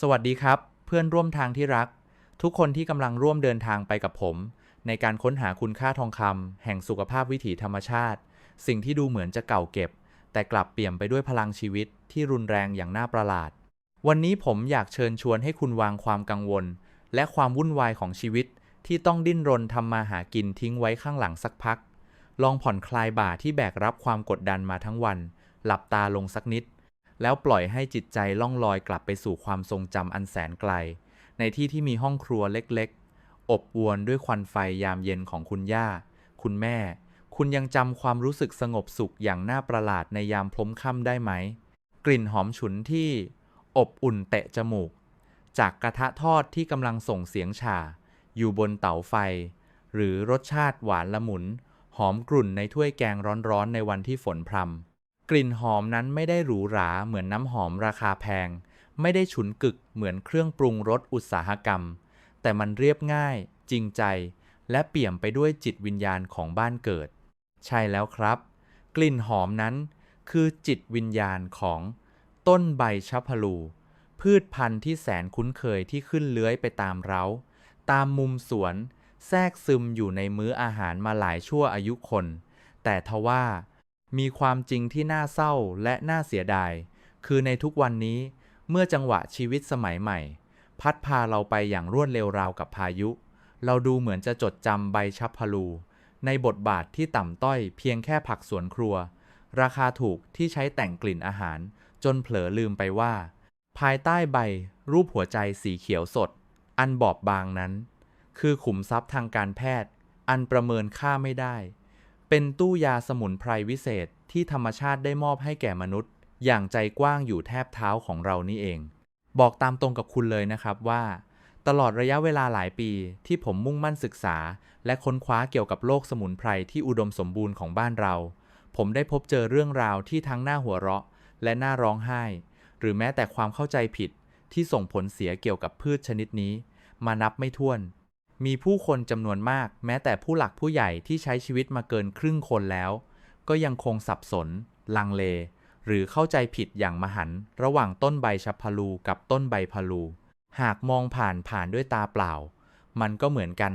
สวัสดีครับ เพื่อนร่วมทางที่รัก ทุกคนที่กำลังร่วมเดินทางไปกับผม ในการค้นหาคุณค่าทองคำแห่งสุขภาพวิถีธรรมชาติ สิ่งที่ดูเหมือนจะเก่าเก็บ แต่กลับเปี่ยมไปด้วยพลังชีวิตที่รุนแรงอย่างน่าประหลาด วันนี้ผมอยากเชิญชวนให้คุณวางความกังวล และความวุ่นวายของชีวิต ที่ต้องดิ้นรนทำมาหากินทิ้งไว้ข้างหลังสักพัก ลองผ่อนคลายบ่าที่แบกรับความกดดันมาทั้งวัน หลับตาลงสักนิด แล้วปล่อยให้จิตใจล่องลอยกลับไปสู่ความทรงจำอันแสนไกล ในที่ที่มีห้องครัวเล็กๆ อบอวลด้วยควันไฟยามเย็นของคุณย่า คุณแม่ คุณยังจำความรู้สึกสงบสุขอย่างน่าประหลาดในยามพล้มค่ำได้ไหม กลิ่นหอมฉุนที่ อบอุ่นเตะจมูก จากกระทะทอดที่กำลังส่งเสียงฉ่า อยู่บนเตาไฟ หรือรสชาติหวานละมุน หอมกรุ่นในถ้วยแกงร้อนๆในวันที่ฝนพรำ กลิ่นหอมนั้นไม่ได้หรูหราเหมือนน้ำหอมราคาแพง ไม่ได้ฉุนกึกเหมือนเครื่องปรุงรสอุตสาหกรรม แต่มันเรียบง่าย จริงใจ และเปี่ยมไปด้วยจิตวิญญาณของบ้านเกิด ใช่แล้วครับ กลิ่นหอมนั้น คือจิตวิญญาณของ ต้นใบชะพลู พืชพันธุ์ที่แสนคุ้นเคยที่ขึ้นเลื้อยไปตามเร้า ตามมุมสวน แทรกซึมอยู่ในมื้ออาหารมาหลายชั่วอายุคน แต่ทว่า มีความจริงที่น่าเศร้าและน่าเสียดาย คือในทุกวันนี้เมื่อจังหวะชีวิตสมัยใหม่ พัดพาเราไปอย่างรวดเร็วราวกับพายุ เราดูเหมือนจะจดจำใบชับพลู ในบทบาทที่ต่ำต้อยเพียงแค่ผักสวนครัว ราคาถูกที่ใช้แต่งกลิ่นอาหาร จนเผลอลืมไปว่า ภายใต้ใบ รูปหัวใจสีเขียวสด อันบอบบางนั้น คือขุมทรัพย์ทางการแพทย์ อันประเมินค่าไม่ได้ เป็นตู้ยาสมุนไพรวิเศษที่ธรรมชาติได้มอบให้แก่มนุษย์ อย่างใจกว้างอยู่แทบเท้าของเรานี่เอง บอกตามตรงกับคุณเลยนะครับว่า ตลอดระยะเวลาหลายปีที่ผมมุ่งมั่นศึกษา และค้นคว้าเกี่ยวกับโลกสมุนไพรที่อุดมสมบูรณ์ของบ้านเรา ผมได้พบเจอเรื่องราวที่ทั้งน่าหัวเราะ และน่าร้องไห้ หรือแม้แต่ความเข้าใจผิดที่ส่งผลเสียเกี่ยวกับพืชชนิดนี้ มานับไม่ถ้วน มีผู้คนจำนวนมาก แม้แต่ผู้หลักผู้ใหญ่ที่ใช้ชีวิตมาเกินครึ่งคนแล้ว ก็ยังคงสับสน ลังเล หรือเข้าใจผิดอย่างมหันต์ระหว่างต้นใบชับพลูกับต้นใบพลู หากมองผ่านผ่านด้วยตาเปล่า มันก็เหมือนกัน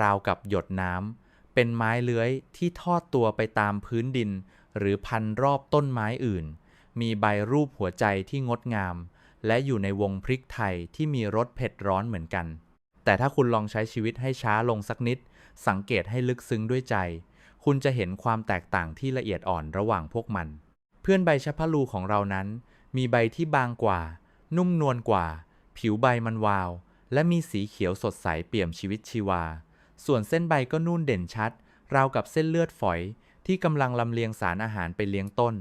ราวกับหยดน้ำเป็นไม้เลื้อยที่ทอดตัวไปตามพื้นดิน หรือพันรอบต้นไม้อื่น มีใบรูปหัวใจที่งดงาม และอยู่ในวงพริกไทยที่มีรสเผ็ดร้อนเหมือนกัน แต่ถ้าคุณลองใช้ชีวิตให้ช้าลงสักนิด สังเกตให้ลึกซึ้งด้วยใจ คุณจะเห็นความแตกต่างที่ละเอียดอ่อนระหว่างพวกมัน เพื่อนใบชะพลูของเรานั้น มีใบที่บางกว่า นุ่มนวลกว่า ผิวใบมันวาว และมีสีเขียวสดใสเปี่ยมชีวิตชีวา ส่วนเส้นใบก็นุ่นเด่นชัด ราวกับเส้นเลือดฝอย ที่กำลังลำเลียงสารอาหารไปเลี้ยงต้น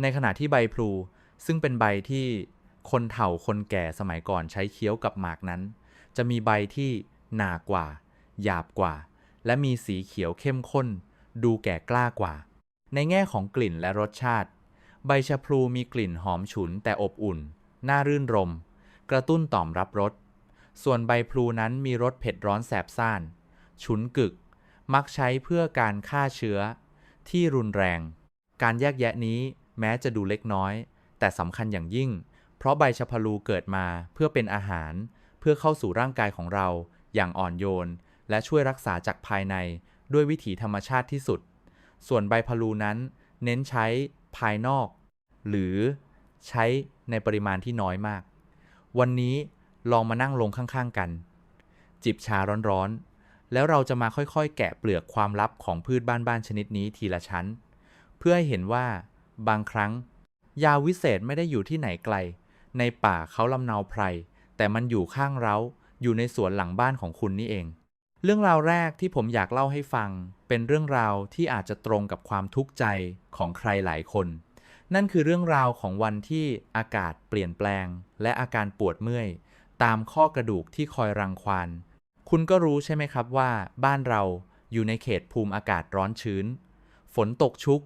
ในขณะที่ใบพลูซึ่งเป็นใบที่คนเฒ่าคนแก่สมัยก่อนใช้เคี้ยวกับหมากนั้น จะมีใบที่หนากว่า หยาบกว่า และมีสีเขียวเข้มข้น ดูแก่กล้ากว่า ในแง่ของกลิ่นและรสชาติ ใบชะพลูมีกลิ่นหอมฉุนแต่อบอุ่น น่ารื่นรม กระตุ้นต่อมรับรส ส่วนใบพลูนั้นมีรสเผ็ดร้อนแสบซ่าน ฉุนกึก มักใช้เพื่อการฆ่าเชื้อ ที่รุนแรง การแยกแยะนี้แม้จะดูเล็กน้อย แต่สำคัญอย่างยิ่ง เพราะใบชะพลูเกิดมาเพื่อเป็นอาหาร พื่อเข้าสู่ร่างกายของเรา อย่างอ่อนโยน และช่วยรักษาจากภายในด้วยวิถีธรรมชาติที่สุด ส่วนใบพลูนั้น เน้นใช้ภายนอก หรือใช้ในปริมาณที่น้อยมาก วันนี้ลองมานั่งลงข้างๆกัน จิบชาร้อนๆ แล้วเราจะมาค่อยๆ แกะเปลือกความลับของพืชบ้านๆชนิดนี้ทีละชั้น เพื่อให้เห็นว่าบางครั้ง ยาวิเศษไม่ได้อยู่ที่ไหนไกล ในป่าเขาลำเนาไพร แต่มันอยู่ข้างเราอยู่ในสวนหลังบ้านของคุณนี่เอง เรื่องราวแรกที่ผมอยากเล่าให้ฟัง เป็นเรื่องราวที่อาจจะตรงกับความทุกข์ใจของใครหลายคน นั่นคือเรื่องราวของวันที่อากาศเปลี่ยนแปลง และอาการปวดเมื่อย ตามข้อกระดูกที่คอยรังควานคุณก็รู้ใช่ไหมครับว่า บ้านเราอยู่ในเขตภูมิอากาศร้อนชื้น ฝนตกชุก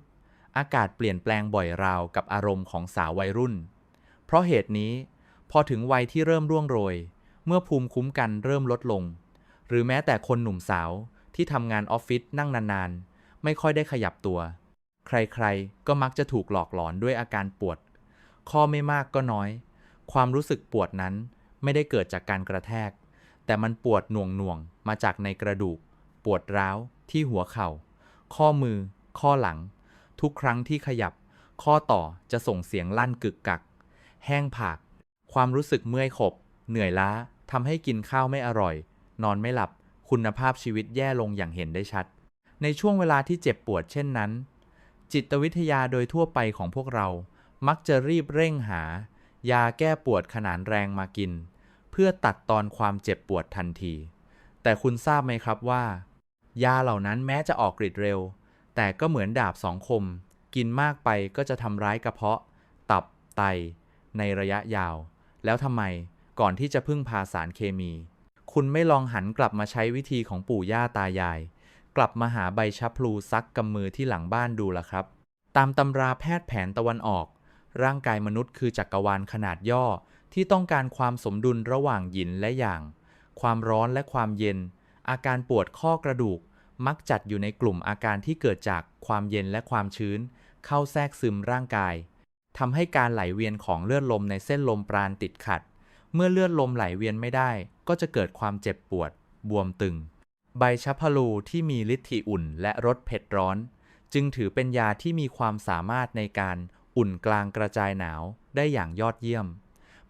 อากาศเปลี่ยนแปลงบ่อยราวกับอารมณ์ของสาววัยรุ่น เพราะเหตุนี้ พอถึงวัยที่เริ่มร่วงโรย เมื่อภูมิคุ้มกันเริ่มลดลง หรือแม้แต่คนหนุ่มสาวที่ทำงานออฟฟิศนั่งนานๆ ไม่ค่อยได้ขยับตัว ใครๆ ก็มักจะถูกหลอกหลอนด้วยอาการปวด ข้อไม่มากก็น้อย ความรู้สึกปวดนั้นไม่ได้เกิดจากการกระแทก แต่มันปวดหน่วงหน่วงมาจากในกระดูก ปวดร้าว ที่หัวเข่า ข้อมือ ข้อหลัง ทุกครั้งที่ขยับ ข้อต่อจะส่งเสียงลั่นกึกกัก แห้งผาก ความรู้สึกเมื่อยขบ เหนื่อยล้าทำให้กินข้าวไม่อร่อย นอนไม่หลับ คุณภาพชีวิตแย่ลงอย่างเห็นได้ชัด ในช่วงเวลาที่เจ็บปวดเช่นนั้น จิตวิทยาโดยทั่วไปของพวกเรา มักจะรีบเร่งหา ยาแก้ปวดขนานแรงมากิน เพื่อตัดตอนความเจ็บปวดทันที แต่คุณทราบไหมครับว่า ยาเหล่านั้นแม้จะออกฤทธิ์เร็ว แต่ก็เหมือนดาบสองคม กินมากไปก็จะทำร้ายกระเพาะ ตับ ไต ในระยะยาว แล้วทำไมก่อนที่จะพึ่งพาสารเคมี คุณไม่ลองหันกลับมาใช้วิธีของปู่ย่าตายาย กลับมาหาใบชะพลูซักกำมือที่หลังบ้านดูล่ะครับ ตามตำราแพทย์แผนตะวันออก ร่างกายมนุษย์คือจักรวาลขนาดย่อที่ต้องการความสมดุลระหว่างหยินและหยาง ความร้อนและความเย็น อาการปวดข้อกระดูก มักจัดอยู่ในกลุ่มอาการที่เกิดจากความเย็นและความชื้น เข้าแทรกซึมร่างกาย ทำให้การไหลเวียนของเลือดลมในเส้นลมปราณติดขัด เมื่อเลือดลมไหลเวียนไม่ได้ ก็จะเกิดความเจ็บปวด บวมตึง ใบชะพลูที่มีฤทธิ์อุ่นและรสเผ็ดร้อน จึงถือเป็นยาที่มีความสามารถในการอุ่นกลางกระจายหนาวได้อย่างยอดเยี่ยม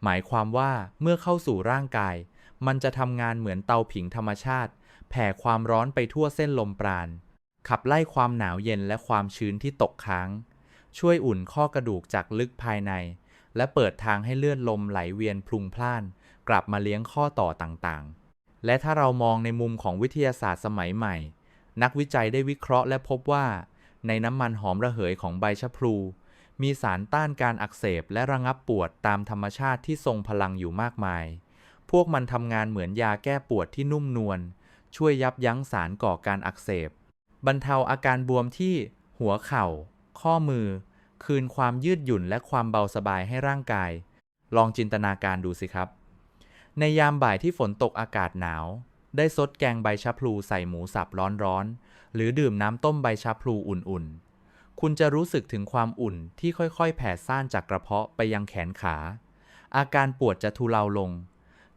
หมายความว่าเมื่อเข้าสู่ร่างกาย มันจะทำงานเหมือนเตาผิงธรรมชาติ แผ่ความร้อนไปทั่วเส้นลมปราณขับไล่ความหนาวเย็นและความชื้นที่ตกค้าง ช่วยอุ่นข้อกระดูกจากลึกภายใน และเปิดทางให้เลือดลมไหลเวียนพลุงพล่าน กลับมาเลี้ยงข้อต่อต่างๆ และถ้าเรามองในมุมของวิทยาศาสตร์สมัยใหม่ นักวิจัยได้วิเคราะห์และพบว่า ในน้ำมันหอมระเหยของใบชะพลู มีสารต้านการอักเสบและระงับปวดตามธรรมชาติที่ทรงพลังอยู่มากมาย พวกมันทำงานเหมือนยาแก้ปวดที่นุ่มนวลช่วยยับยั้งสารก่อการอักเสบ บรรเทาอาการบวมที่หัวเข่า ข้อมือ คืนความยืดหยุ่นและความเบาสบายให้ร่างกาย ลองจินตนาการดูสิครับ ในยามบ่ายที่ฝนตกอากาศหนาว ได้ซดแกงใบชะพลูใส่หมูสับร้อนๆ หรือดื่มน้ำต้มใบชะพลูอุ่นๆ คุณจะรู้สึกถึงความอุ่นที่ค่อยๆ แผ่ซ่านจากกระเพาะไปยังแขนขา อาการปวดจะทุเลาลง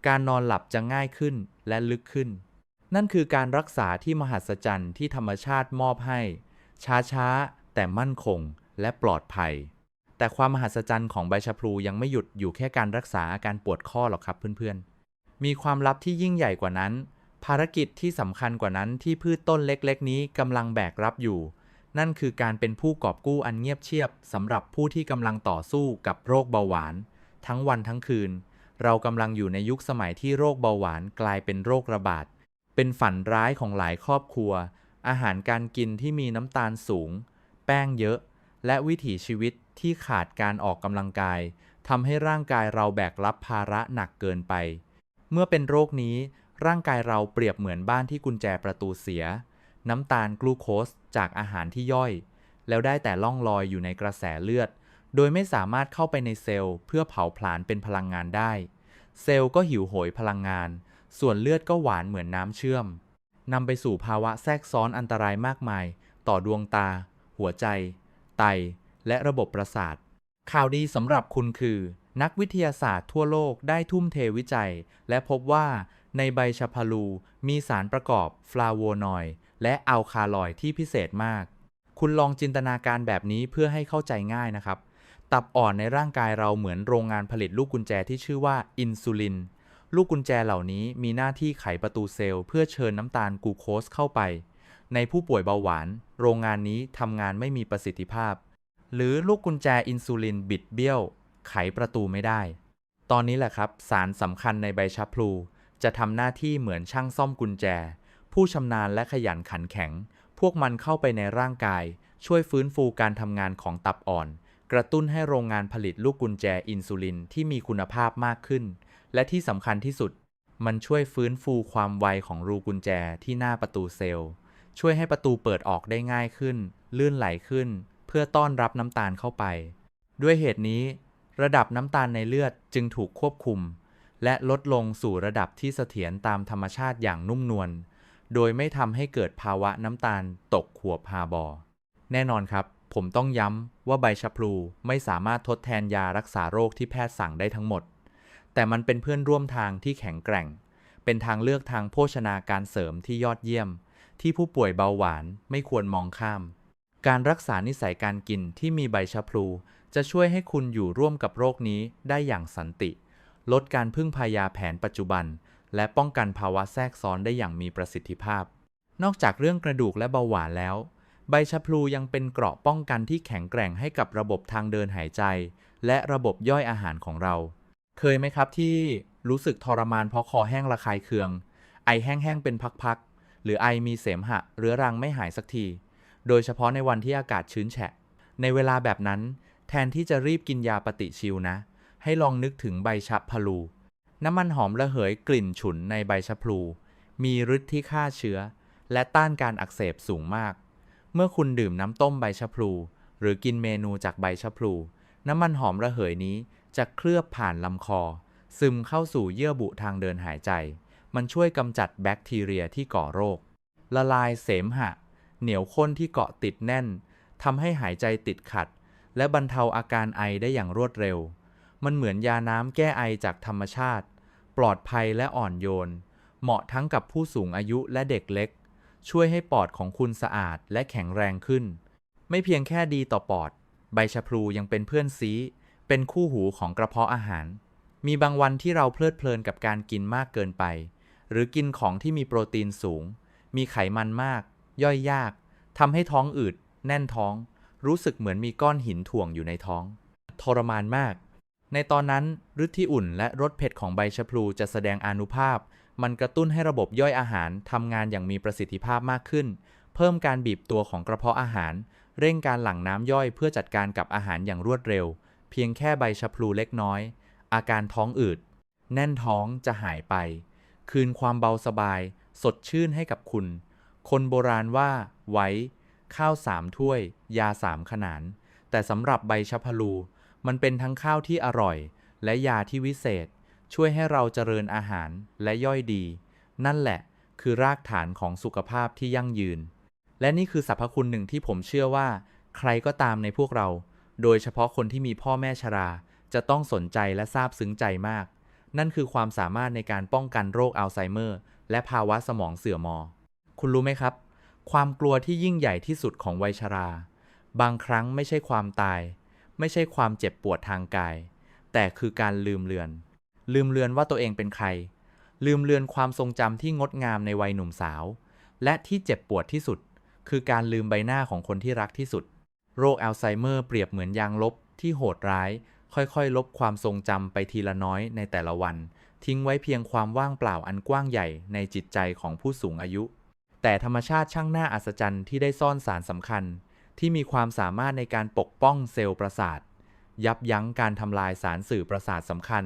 การนอนหลับจะง่ายขึ้นและลึกขึ้นนั่นคือการรักษาที่มหัศจรรย์ที่ธรรมชาติมอบให้ ช้าๆ แต่มั่นคงและปลอดภัย แต่ความมหัศจรรย์ของใบชะพลูยังไม่หยุดอยู่แค่การรักษาอาการปวดข้อหรอกครับเพื่อนๆ มีความลับที่ยิ่งใหญ่กว่านั้น ภารกิจที่สำคัญกว่านั้นที่พืชต้นเล็กๆ นี้กำลังแบกรับอยู่ นั่นคือการเป็นผู้กอบกู้อันเงียบเชียบสำหรับผู้ที่กำลังต่อสู้กับโรคเบาหวาน ทั้งวันทั้งคืน เรากำลังอยู่ในยุคสมัยที่โรคเบาหวานกลายเป็นโรคระบาด เป็นฝันร้ายของหลายครอบครัว อาหารการกินที่มีน้ำตาลสูง ป้งเยอะ และวิถีชีวิตที่ขาดการออกกำลังกายทำให้ร่างกายเราแบกรับภาระหนักเกินไป เมื่อเป็นโรคนี้ ร่างกายเราเปรียบเหมือนบ้านที่กุญแจประตูเสีย น้ำตาลกลูโคสจากอาหารที่ย่อย แล้วได้แต่ล่องลอยอยู่ในกระแสเลือด โดยไม่สามารถเข้าไปในเซลล์ เพื่อเผาผลาญเป็นพลังงานได้ เซลล์ก็หิวโหยพลังงาน ส่วนเลือดก็หวานเหมือนน้ำเชื่อมนำไปสู่ภาวะแทรกซ้อนอันตรายมากมาย ต่อดวงตา หัวใจ ไต และระบบประสาท ข่าวดีสำหรับคุณคือ นักวิทยาศาสตร์ทั่วโลกได้ทุ่มเทวิจัย และพบว่าในใบชะพลูมีสารประกอบฟลาโวนอยด์และอัลคาลอยด์ที่พิเศษมาก คุณลองจินตนาการแบบนี้เพื่อให้เข้าใจง่ายนะครับ ตับอ่อนในร่างกายเราเหมือนโรงงานผลิตลูกกุญแจที่ชื่อว่าอินซูลิน ลูกกุญแจเหล่านี้มีหน้าที่ไขประตูเซลล์เพื่อเชิญน้ำตาลกลูโคสเข้าไป ในผู้ป่วยเบาหวาน โรงงานนี้ทำงานไม่มีประสิทธิภาพ หรือลูกกุญแจอินซูลินบิดเบี้ยว ไขประตูไม่ได้ ตอนนี้แหละครับ สารสำคัญในใบชะพลู จะทำหน้าที่เหมือนช่างซ่อมกุญแจ ผู้ชำนาญและขยันขันแข็ง พวกมันเข้าไปในร่างกาย ช่วยฟื้นฟูการทำงานของตับอ่อน กระตุ้นให้โรงงานผลิตลูกกุญแจอินซูลินที่มีคุณภาพมากขึ้น และที่สำคัญที่สุด มันช่วยฟื้นฟูความไวของรูกุญแจที่หน้าประตูเซลล์ ช่วยให้ประตูเปิดออกได้ง่ายขึ้น ลื่นไหลขึ้น เพื่อต้อนรับน้ำตาลเข้าไป ด้วยเหตุนี้ ระดับน้ำตาลในเลือดจึงถูกควบคุม และลดลงสู่ระดับที่เสถียรตามธรรมชาติอย่างนุ่มนวลโดยไม่ทำให้เกิดภาวะน้ำตาลตกขวบฮาบอ แน่นอนครับ ผมต้องย้ำว่าใบชะพลูไม่สามารถทดแทนยารักษาโรคที่แพทย์สั่งได้ทั้งหมด แต่มันเป็นเพื่อนร่วมทางที่แข็งแกร่ง เป็นทางเลือกทางโภชนาการเสริมที่ยอดเยี่ยม ที่ผู้ป่วยเบาหวานไม่ควรมองข้าม การรักษานิสัยการกินที่มีใบชะพลู จะช่วยให้คุณอยู่ร่วมกับโรคนี้ได้อย่างสันติ ลดการพึ่งพายาแผนปัจจุบัน และป้องกันภาวะแทรกซ้อนได้อย่างมีประสิทธิภาพ นอกจากเรื่องกระดูกและเบาหวานแล้ว ใบชะพลูยังเป็นเกราะป้องกันที่แข็งแกร่งให้กับระบบทางเดินหายใจ และระบบย่อยอาหารของเรา เคยไหมครับที่รู้สึกทรมานเพราะคอแห้งระคายเคือง ไอแห้งๆเป็นพักๆ หรือไอมีเสมหะเรื้อรังไม่หายสักที โดยเฉพาะในวันที่อากาศชื้นแฉะ ในเวลาแบบนั้น แทนที่จะรีบกินยาปฏิชีวนะ ให้ลองนึกถึงใบชะพลู น้ำมันหอมระเหยกลิ่นฉุนในใบชะพลู มีฤทธิ์ที่ฆ่าเชื้อ และต้านการอักเสบสูงมาก เมื่อคุณดื่มน้ำต้มใบชะพลู หรือกินเมนูจากใบชะพลู น้ำมันหอมระเหยนี้จะเคลือบผ่านลำคอ ซึมเข้าสู่เยื่อบุทางเดินหายใจ มันช่วยกำจัดแบคทีเรียที่ก่อโรค ละลายเสมหะ เหนียวข้นที่เกาะติดแน่นทำให้หายใจติดขัด และบรรเทาอาการไอได้อย่างรวดเร็ว มันเหมือนยาน้ำแก้ไอจากธรรมชาติ ปลอดภัยและอ่อนโยน เหมาะทั้งกับผู้สูงอายุและเด็กเล็ก ช่วยให้ปอดของคุณสะอาดและแข็งแรงขึ้น ไม่เพียงแค่ดีต่อปอด ใบชะพลูยังเป็นเพื่อนซีเป็นคู่หูของกระเพาะอาหาร มีบางวันที่เราเพลิดเพลินกับการกินมากเกินไป หรือกินของที่มีโปรตีนสูง มีไขมันมาก ย่อยยากทำให้ท้องอืด แน่นท้อง รู้สึกเหมือนมีก้อนหินถ่วงอยู่ในท้อง ทรมานมาก ในตอนนั้นฤทธิ์ที่อุ่นและรสเผ็ดของใบชะพลูจะแสดงอนุภาพ มันกระตุ้นให้ระบบย่อยอาหารทำงานอย่างมีประสิทธิภาพมากขึ้น เพิ่มการบีบตัวของกระเพาะอาหาร เร่งการหลั่งน้ำย่อยเพื่อจัดการกับอาหารอย่างรวดเร็ว เพียงแค่ใบชะพลูเล็กน้อย อาการท้องอืด แน่นท้องจะหายไป คืนความเบาสบาย สดชื่นให้กับคุณ คนโบราณว่า ไว้ ข้าวสามถ้วย ยาสามขนาน แต่สำหรับใบชะพลู มันเป็นทั้งข้าวที่อร่อย และยาที่วิเศษ ช่วยให้เราเจริญอาหารและย่อยดี นั่นแหละ คือรากฐานของสุขภาพที่ยั่งยืน และนี่คือสรรพคุณหนึ่งที่ผมเชื่อว่า ใครก็ตามในพวกเรา โดยเฉพาะคนที่มีพ่อแม่ชรา จะต้องสนใจและซาบซึ้งใจมาก นั่นคือความสามารถในการป้องกันโรคอัลไซเมอร์ และภาวะสมองเสื่อมอ คุณรู้ไหมครับ ความกลัวที่ยิ่งใหญ่ที่สุดของวัยชรา บางครั้งไม่ใช่ความตาย ไม่ใช่ความเจ็บปวดทางกาย แต่คือการลืมเลือน ลืมเลือนว่าตัวเองเป็นใคร ลืมเลือนความทรงจำที่งดงามในวัยหนุ่มสาว และที่เจ็บปวดที่สุด คือการลืมใบหน้าของคนที่รักที่สุด โรคอัลไซเมอร์เปรียบเหมือนยางลบที่โหดร้าย ค่อยๆ ลบความทรงจำไปทีละน้อยในแต่ละวัน ทิ้งไว้เพียงความว่างเปล่าอันกว้างใหญ่ในจิตใจของผู้สูงอายุ แต่ธรรมชาติช่างน่าอัศจรรย์ที่ได้ซ่อนสารสำคัญ ที่มีความสามารถในการปกป้องเซลล์ประสาท ยับยั้งการทำลายสารสื่อประสาทสำคัญ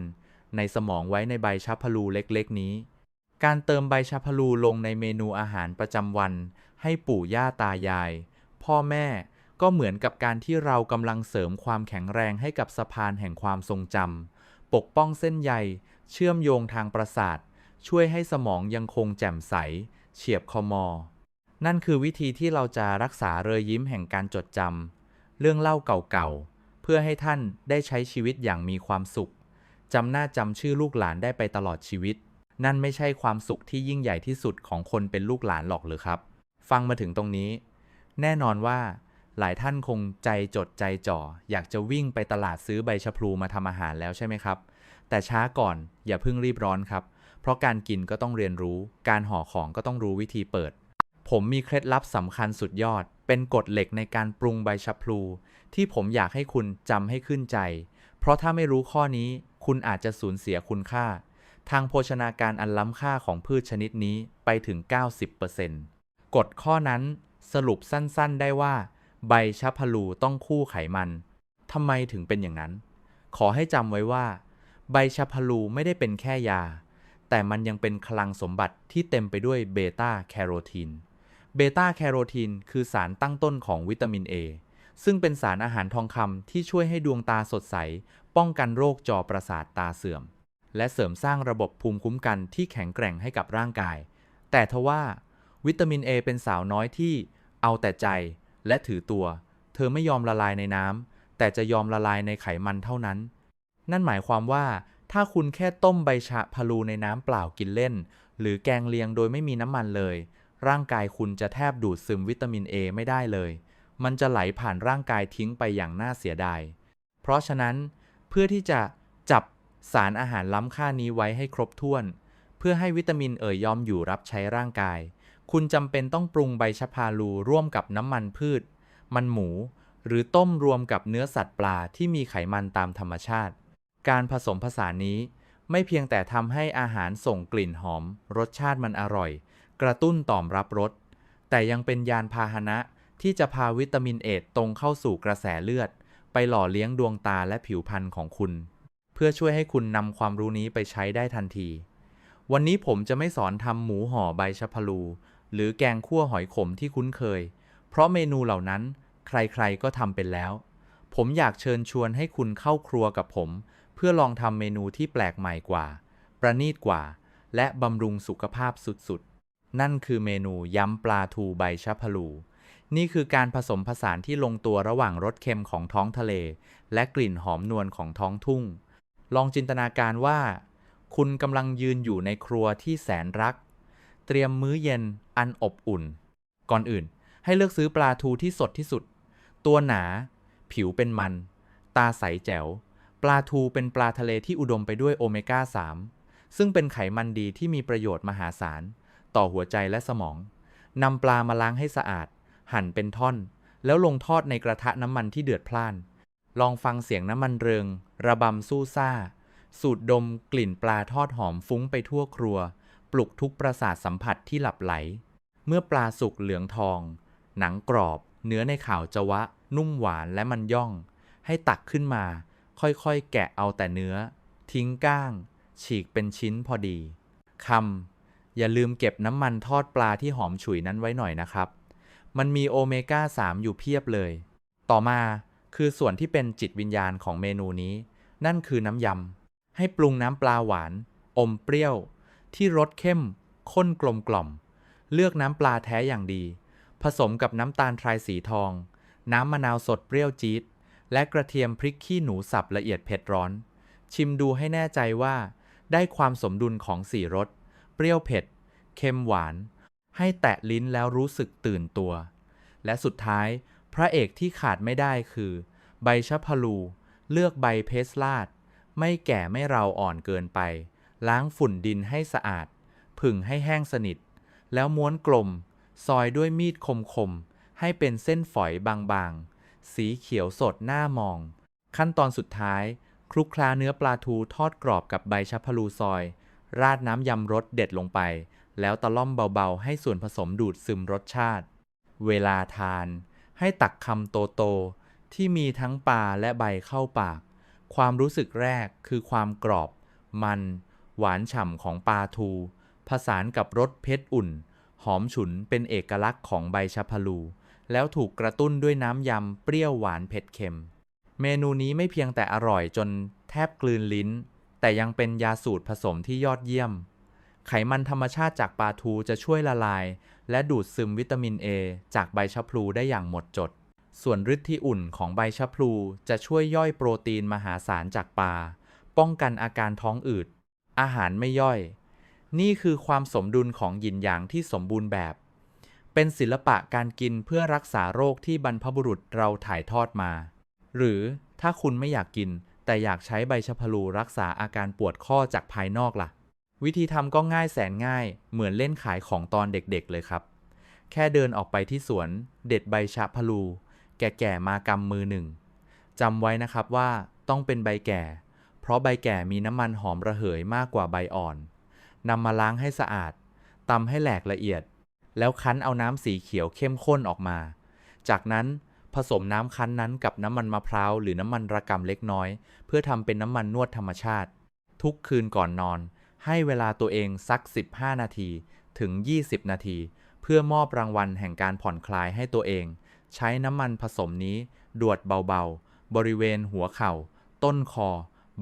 ในสมองไว้ในใบชะพลูเล็กๆ นี้ การเติมใบชะพลูลงในเมนูอาหารประจำวัน ให้ปู่ย่าตายาย พ่อแม่ ก็เหมือนกับการที่เรากำลังเสริมความแข็งแรงให้กับสะพานแห่งความทรงจำปกป้องเส้นใย เชื่อมโยงทางประสาท ช่วยให้สมองยังคงแจ่มใส เฉียบคอมอ นั่นคือวิธีที่เราจะรักษาเรอยยิ้มแห่งการจดจำเรื่องเล่าเก่าๆ เพื่อให้ท่านได้ใช้ชีวิตอย่างมีความสุขจำหน้าจำชื่อลูกหลานได้ไปตลอดชีวิต นั่นไม่ใช่ความสุขที่ยิ่งใหญ่ที่สุดของคนเป็นลูกหลานหรอกหรือครับ ฟังมาถึงตรงนี้ แน่นอนว่า หลายท่านคงใจจดใจจ่อ อยากจะวิ่งไปตลาดซื้อใบชะพลูมาทำอาหารแล้วใช่ไหมครับ แต่ช้าก่อนอย่าเพิ่งรีบร้อนครับ เพราะการกินก็ต้องเรียนรู้ การห่อของก็ต้องรู้วิธีเปิด ผมมีเคล็ดลับสำคัญสุดยอด เป็นกฎเหล็กในการปรุงใบชะพลู ที่ผมอยากให้คุณจำให้ขึ้นใจ เพราะถ้าไม่รู้ข้อนี้ คุณอาจจะสูญเสียคุณค่า ทางโภชนาการอันล้ำค่าของพืชชนิดนี้ไปถึง 90%กฎข้อนั้นสรุปสั้นๆ ได้ว่า ใบชะพลูต้องคู่ไขมันทำไมถึงเป็นอย่างนั้น ขอให้จำไว้ว่า ใบชะพลูไม่ได้เป็นแค่ยา แต่มันยังเป็นคลังสมบัติที่เต็มไปด้วยเบต้าแคโรทีนเบต้าแคโรทีนคือสารตั้งต้นของวิตามิน A ซึ่งเป็นสารอาหารทองคำที่ช่วยให้ดวงตาสดใส ป้องกันโรคจอประสาทตาเสื่อม และเสริมสร้างระบบภูมิคุ้มกันที่แข็งแกร่งให้กับร่างกาย แต่ทว่า วิตามิน A เป็นสาวน้อยที่เอาแต่ใจ และถือตัว เธอไม่ยอมละลายในน้ำแต่จะยอมละลายในไขมันเท่านั้น นั่นหมายความว่าถ้าคุณแค่ต้มใบชะพลูในน้ำเปล่ากินเล่น หรือแกงเลียงโดยไม่มีน้ำมันเลย ร่างกายคุณจะแทบดูดซึมวิตามินเอไม่ได้เลย มันจะไหลผ่านร่างกายทิ้งไปอย่างน่าเสียดาย เพราะฉะนั้นเพื่อที่จะจับสารอาหารล้ำค่านี้ไว้ให้ครบถ้วน เพื่อให้วิตามินเอ่ยยอมอยู่รับใช้ร่างกาย คุณจำเป็นต้องปรุงใบชะพาลูร่วมกับน้ำมันพืช มันหมู หรือต้มรวมกับเนื้อสัตว์ปลาที่มีไขมันตามธรรมชาติ การผสมผสานนี้ไม่เพียงแต่ทำให้อาหารส่งกลิ่นหอม รสชาติมันอร่อย กระตุ้นต่อมรับรส แต่ยังเป็นยานพาหนะที่จะพาวิตามินเอตรงเข้าสู่กระแสเลือด ไปหล่อเลี้ยงดวงตาและผิวพรรณของคุณ เพื่อช่วยให้คุณนำความรู้นี้ไปใช้ได้ทันที วันนี้ผมจะไม่สอนทำหมูห่อใบชะพลู หรือแกงคั่วหอยขมที่คุ้นเคย เพราะเมนูเหล่านั้นใครๆก็ทำเป็นแล้ว ผมอยากเชิญชวนให้คุณเข้าครัวกับผม เพื่อลองทำเมนูที่แปลกใหม่กว่า ประณีตกว่า และบำรุงสุขภาพสุดๆ นั่นคือเมนูยำปลาทูใบชะพลู นี่คือการผสมผสานที่ลงตัวระหว่างรสเค็มของท้องทะเล และกลิ่นหอมนวลของท้องทุ่ง ลองจินตนาการว่า คุณกำลังยืนอยู่ในครัวที่แสนรัก เตรียมมื้อเย็นอันอบอุ่น ก่อนอื่น ให้เลือกซื้อปลาทูที่สดที่สุด ตัวหนา ผิวเป็นมัน ตาใสแจ๋ว ปลาทูเป็นปลาทะเลที่อุดมไปด้วยโอเมก้า 3 ซึ่งเป็นไขมันดีที่มีประโยชน์มหาศาล ต่อหัวใจและสมอง นำปลามาล้างให้สะอาด หั่นเป็นท่อน แล้วลงทอดในกระทะน้ำมันที่เดือดพล่าน ลองฟังเสียงน้ำมันเริง ระบำสู้ซ่า สูดดมกลิ่นปลาทอดหอมฟุ้งไปทั่วครัว ลุกทุกประสาทสัมผัสที่หลับไหล เมื่อปลาสุกเหลืองทอง หนังกรอบ เนื้อในข่าวจะวะ นุ่มหวานและมันย่อง ให้ตักขึ้นมา ค่อยๆ แกะเอาแต่เนื้อ ทิ้งก้าง ฉีกเป็นชิ้นพอดีคำอย่าลืมเก็บน้ำมันทอดปลาที่หอมฉุยนั้นไว้หน่อยนะครับ มันมีโอเมก้า 3 อยู่เพียบเลย ต่อมาคือส่วนที่เป็นจิตวิญญาณของเมนูนี้ นั่นคือน้ำยำ ให้ปรุงน้ำปลาหวาน อมเปรี้ยว ที่รสเข้ม ข้นกลมกล่อม เลือกน้ำปลาแท้อย่างดี ผสมกับน้ำตาลทรายสีทอง น้ำมะนาวสดเปรี้ยวจี๊ด และกระเทียมพริกขี้หนูสับละเอียดเผ็ดร้อน ชิมดูให้แน่ใจว่า ได้ความสมดุลของสี่รส เปรี้ยวเผ็ด เค็มหวาน ให้แตะลิ้นแล้วรู้สึกตื่นตัว และสุดท้าย พระเอกที่ขาดไม่ได้คือ ใบชะพลู เลือกใบเพสลาด ไม่แก่ไม่เราอ่อนเกินไป ล้างฝุ่นดินให้สะอาด ผึ่งให้แห้งสนิท แล้วม้วนกลม ซอยด้วยมีดคมๆ ให้เป็นเส้นฝอยบางๆ สีเขียวสดน่ามอง ขั้นตอนสุดท้าย คลุกคลาเนื้อปลาทูทอดกรอบกับใบชะพลูซอย ราดน้ำยำรสเด็ดลงไป แล้วตะล่อมเบาๆ ให้ส่วนผสมดูดซึมรสชาติ เวลาทาน ให้ตักคำโตๆ ที่มีทั้งปลาและใบเข้าปาก ความรู้สึกแรกคือความกรอบ มัน หวานฉ่ำของปลาทู ผสานกับรสเผ็ดอุ่น หอมฉุนเป็นเอกลักษณ์ของใบชะพลู แล้วถูกกระตุ้นด้วยน้ำยำเปรี้ยวหวานเผ็ดเค็ม เมนูนี้ไม่เพียงแต่อร่อยจนแทบกลืนลิ้น แต่ยังเป็นยาสูตรผสมที่ยอดเยี่ยม ไขมันธรรมชาติจากปลาทูจะช่วยละลาย และดูดซึมวิตามินเอจากใบชะพลูได้อย่างหมดจด ส่วนฤทธิ์ที่อุ่นของใบชะพลูจะช่วยย่อยโปรตีนมหาศาลจากปลาป้องกันอาการท้องอืด อาหารไม่ย่อย นี่คือความสมดุลของหยินหยางที่สมบูรณ์แบบ เป็นศิลปะการกินเพื่อรักษาโรคที่บรรพบุรุษเราถ่ายทอดมา หรือถ้าคุณไม่อยากกิน แต่อยากใช้ใบชะพลูรักษาอาการปวดข้อจากภายนอกล่ะ วิธีทำก็ง่ายแสนง่าย เหมือนเล่นขายของตอนเด็กๆเลยครับ แค่เดินออกไปที่สวน เด็ดใบชะพลู แก่ๆมากำมือหนึ่งจำไว้นะครับว่าต้องเป็นใบแก่ เพราะใบแก่มีน้ำมันหอมระเหยมากกว่าใบอ่อนนำมาล้างให้สะอาดตำให้แหลกละเอียด แล้วคั้นเอาน้ำสีเขียวเข้มข้นออกมา จากนั้นผสมน้ำคั้นนั้นกับน้ำมันมะพร้าวหรือน้ำมันระกำเล็กน้อย เพื่อทำเป็นน้ำมันนวดธรรมชาติ ทุกคืนก่อนนอน ให้เวลาตัวเองสัก 15 นาทีถึง 20 นาที เพื่อมอบรางวัลแห่งการผ่อนคลายให้ตัวเอง ใช้น้ำมันผสมนี้ ดวดเบาๆ บริเวณหัวเข่า ต้นคอ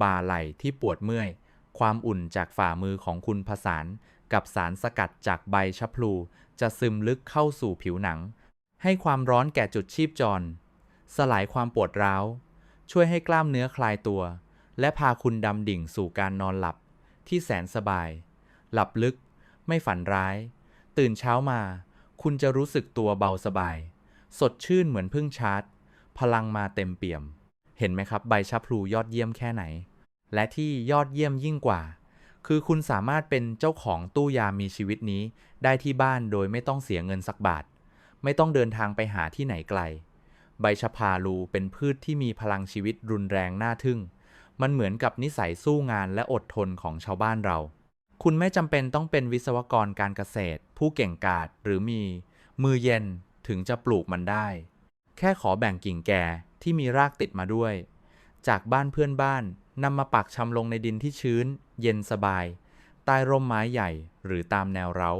บ่าไหล่ที่ปวดเมื่อย ความอุ่นจากฝ่ามือของคุณผสานกับสารสกัดจากใบชะพลู จะซึมลึกเข้าสู่ผิวหนัง ให้ความร้อนแก่จุดชีพจร สลายความปวดร้าว ช่วยให้กล้ามเนื้อคลายตัว และพาคุณดำดิ่งสู่การนอนหลับ ที่แสนสบาย หลับลึก ไม่ฝันร้าย ตื่นเช้ามา คุณจะรู้สึกตัวเบาสบาย สดชื่นเหมือนเพิ่งชาร์จ พลังมาเต็มเปี่ยม ห็นไหมครับ ใบชะพลูยอดเยี่ยมแค่ไหน และที่ยอดเยี่ยมยิ่งกว่า คือคุณสามารถเป็นเจ้าของตู้ยามมีชีวิตนี้ ได้ที่บ้านโดยไม่ต้องเสียเงินสักบาท ไม่ต้องเดินทางไปหาที่ไหนไกล ใบชะพาลูเป็นพืชที่มีพลังชีวิตรุนแรงน่าทึ่ง มันเหมือนกับนิสัยสู้งานและอดทนของชาวบ้านเรา คุณไม่จำเป็นต้องเป็นวิศวกรการเกษตร ผู้เก่งกาจหรือมี มือเย็นถึงจะปลูกมันได้ แค่ขอแบ่งกิ่งแก่ที่มีรากติดมาด้วย จากบ้านเพื่อนบ้านนำมาปักชำลงในดินที่ชื้น เย็นสบาย ใต้ร่มไม้ใหญ่หรือตามแนวเร้า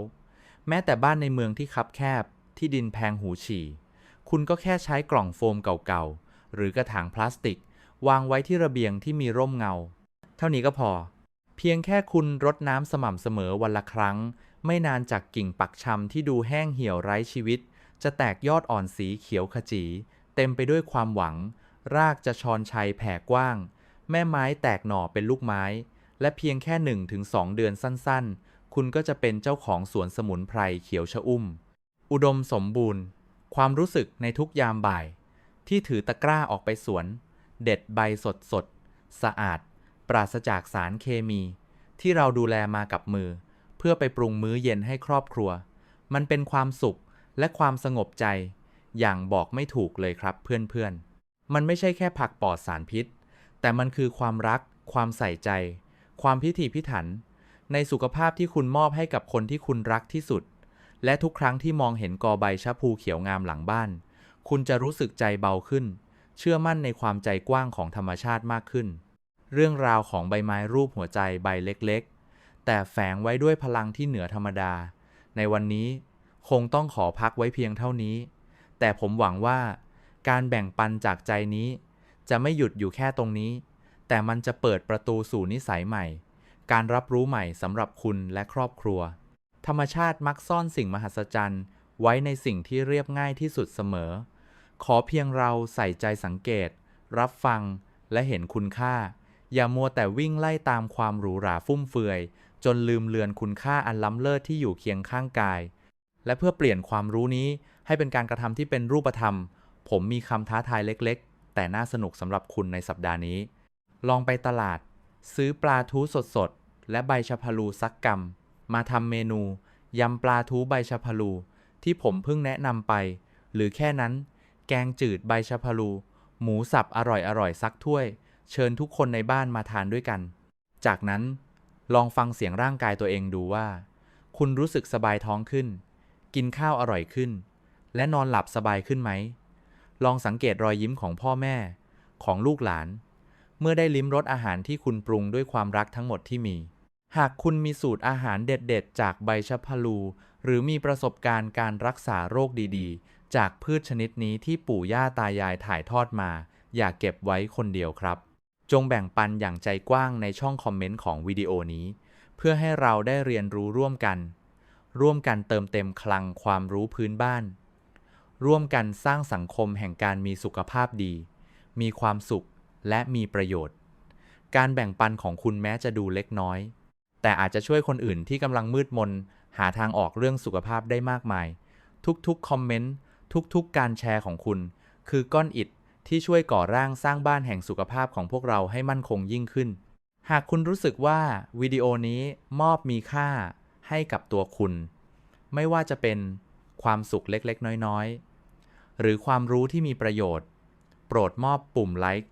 แม้แต่บ้านในเมืองที่คับแคบ ที่ดินแพงหูฉี่ คุณก็แค่ใช้กล่องโฟมเก่าๆ หรือกระถางพลาสติก วางไว้ที่ระเบียงที่มีร่มเงา เท่านี้ก็พอ เพียงแค่คุณรดน้ำสม่ำเสมอวันละครั้ง ไม่นานจากกิ่งปักชำที่ดูแห้งเหี่ยวไร้ชีวิต จะแตกยอดอ่อนสีเขียวขจี เต็มไปด้วยความหวัง รากจะชอนชัยแผ่กว้าง แม่ไม้แตกหน่อเป็นลูกไม้ และเพียงแค่หนึ่งถึงสองเดือนสั้นๆ คุณก็จะเป็นเจ้าของสวนสมุนไพรเขียวชะอุ่ม อุดมสมบูรณ์ ความรู้สึกในทุกยามบ่าย ที่ถือตะกร้าออกไปสวน เด็ดใบสดสดๆสะอาด ปราศจากสารเคมี ที่เราดูแลมากับมือ เพื่อไปปรุงมื้อเย็นให้ครอบครัว มันเป็นความสุข และความสงบใจ อย่างบอกไม่ถูกเลยครับเพื่อนๆ มันไม่ใช่แค่ผักปลอดสารพิษ แต่มันคือความรัก ความใส่ใจ ความพิถีพิถัน ในสุขภาพที่คุณมอบให้กับคนที่คุณรักที่สุด และทุกครั้งที่มองเห็นกอใบชะพูเขียวงามหลังบ้าน คุณจะรู้สึกใจเบาขึ้น เชื่อมั่นในความใจกว้างของธรรมชาติมากขึ้น เรื่องราวของใบไม้รูปหัวใจใบเล็กๆ แต่แฝงไว้ด้วยพลังที่เหนือธรรมดา ในวันนี้ คงต้องขอพักไว้เพียงเท่านี้ แต่ผมหวังว่า การแบ่งปันจากใจนี้ จะไม่หยุดอยู่แค่ตรงนี้ แต่มันจะเปิดประตูสู่นิสัยใหม่ การรับรู้ใหม่สำหรับคุณและครอบครัว ธรรมชาติมักซ่อนสิ่งมหัศจรรย์ ไว้ในสิ่งที่เรียบง่ายที่สุดเสมอ ขอเพียงเราใส่ใจสังเกต รับฟังและเห็นคุณค่า อย่ามัวแต่วิ่งไล่ตามความหรูหราฟุ่มเฟือย จนลืมเลือนคุณค่าอันล้ำเลิศที่อยู่เคียงข้างกาย และเพื่อเปลี่ยนความรู้นี้ให้เป็นการกระทำที่เป็นรูปธรรม ผมมีคำท้าทายเล็กๆ แต่น่าสนุกสำหรับคุณในสัปดาห์นี้ ลองไปตลาด ซื้อปลาทูสดๆ และใบชะพลูสักกำมาทำเมนูยำปลาทูใบชะพลู ที่ผมเพิ่งแนะนำไป หรือแค่นั้น แกงจืดใบชะพลู หมูสับอร่อยๆสักถ้วย เชิญทุกคนในบ้านมาทานด้วยกัน จากนั้นลองฟังเสียงร่างกายตัวเองดูว่า คุณรู้สึกสบายท้องขึ้น กินข้าวอร่อยขึ้น และนอนหลับสบายขึ้นไหม ลองสังเกตรอยยิ้มของพ่อแม่ ของลูกหลาน เมื่อได้ลิ้มรสอาหารที่คุณปรุงด้วยความรักทั้งหมดที่มี หากคุณมีสูตรอาหารเด็ดๆ จากใบชะพลู หรือมีประสบการณ์การรักษาโรคดีๆ จากพืชชนิดนี้ที่ปู่ย่าตายายถ่ายทอดมา อย่าเก็บไว้คนเดียวครับ จงแบ่งปันอย่างใจกว้างในช่องคอมเมนต์ของวิดีโอนี้ เพื่อให้เราได้เรียนรู้ร่วมกัน ร่วมกันเติมเต็มคลังความรู้พื้นบ้าน ร่วมกันสร้างสังคมแห่งการมีสุขภาพดี มีความสุขและมีประโยชน์ การแบ่งปันของคุณแม้จะดูเล็กน้อย แต่อาจจะช่วยคนอื่นที่กำลังมืดมน หาทางออกเรื่องสุขภาพได้มากมาย ทุกๆคอมเมนต์ ทุกๆ การแชร์ของคุณ คือก้อนอิฐที่ช่วยก่อร่างสร้างบ้านแห่งสุขภาพของพวกเราให้มั่นคงยิ่งขึ้น หากคุณรู้สึกว่าวิดีโอนี้มอบมีค่า ให้กับตัวคุณ ไม่ว่าจะเป็นความสุขเล็กๆ น้อยๆ หรือความรู้ที่มีประโยชน์ โปรดมอบปุ่มไลค์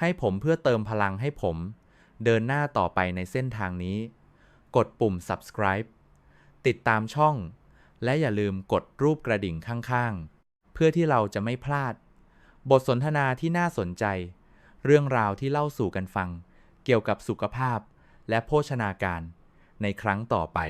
ให้ผมเพื่อเติมพลังให้ผม เดินหน้าต่อไปในเส้นทางนี้ กดปุ่ม subscribe ติดตามช่อง และอย่าลืมกดรูปกระดิ่งข้างๆ เพื่อที่เราจะไม่พลาด บทสนทนาที่น่าสนใจ เรื่องราวที่เล่าสู่กันฟัง เกี่ยวกับสุขภาพและโภชนาการในครั้งต่อไป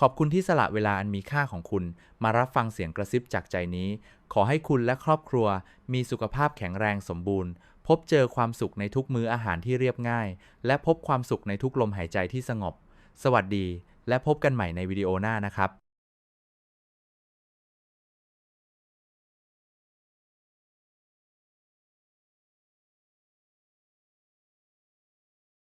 ขอบคุณที่สละเวลาอันมีค่าของคุณ มารับฟังเสียงกระซิบจากใจนี้ ขอให้คุณและครอบครัว มีสุขภาพแข็งแรงสมบูรณ์ พบเจอความสุขในทุกมื้ออาหารที่เรียบง่าย และพบความสุขในทุกลมหายใจที่สงบ สวัสดี และพบกันใหม่ในวิดีโอหน้านะครับ